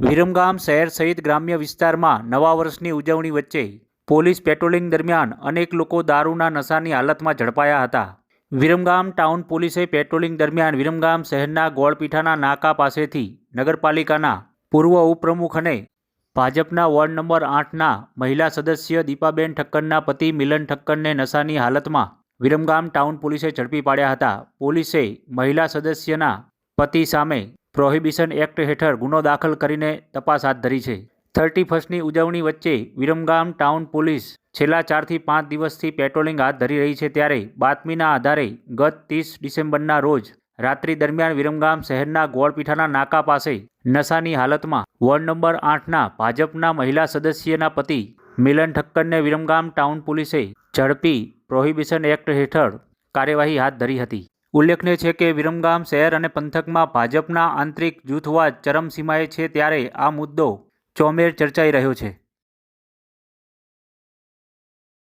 વિરમગામ શહેર સહિત ગ્રામ્ય વિસ્તારમાં નવા વર્ષની ઉજવણી વચ્ચે પોલીસ પેટ્રોલિંગ દરમિયાન અનેક લોકો દારૂના નશાની હાલતમાં ઝડપાયા હતા. વિરમગામ ટાઉન પોલીસે પેટ્રોલિંગ દરમિયાન વિરમગામ શહેરના ગોળપીઠાના નાકા પાસેથી નગરપાલિકાના પૂર્વ ઉપપ્રમુખ અને ભાજપના વોર્ડ નંબર આઠના મહિલા સદસ્ય દીપાબેન ઠક્કરના પતિ મિલન ઠક્કરને નશાની હાલતમાં વિરમગામ ટાઉન પોલીસે ઝડપી પાડ્યા હતા. પોલીસે મહિલા સદસ્યના પતિ સામે પ્રોહિબિશન એક્ટ હેઠળ ગુનો દાખલ કરીને તપાસ હાથ ધરી છે. થર્ટી ફર્સ્ટની ઉજવણી વચ્ચે વિરમગામ ટાઉન પોલીસ છેલ્લા ચારથી પાંચ દિવસથી પેટ્રોલિંગ હાથ ધરી રહી છે ત્યારે બાતમીના આધારે ગત ત્રીસ ડિસેમ્બરના રોજ રાત્રિ દરમિયાન વિરમગામ શહેરના ગોળપીઠાના નાકા પાસે નશાની હાલતમાં વોર્ડ નંબર આઠના ભાજપના મહિલા સદસ્યના પતિ મિલન ઠક્કરને વિરમગામ ટાઉન પોલીસે ઝડપી પ્રોહિબિશન એક્ટ હેઠળ કાર્યવાહી હાથ ધરી હતી. ઉલ્લેખનીય છે કે વિરમગામ શહેર અને પંથકમાં ભાજપના આંતરિક જૂથવાદ ચરમસીમાએ છે ત્યારે આ મુદ્દો ચોમેર ચર્ચાઈ રહ્યો છે.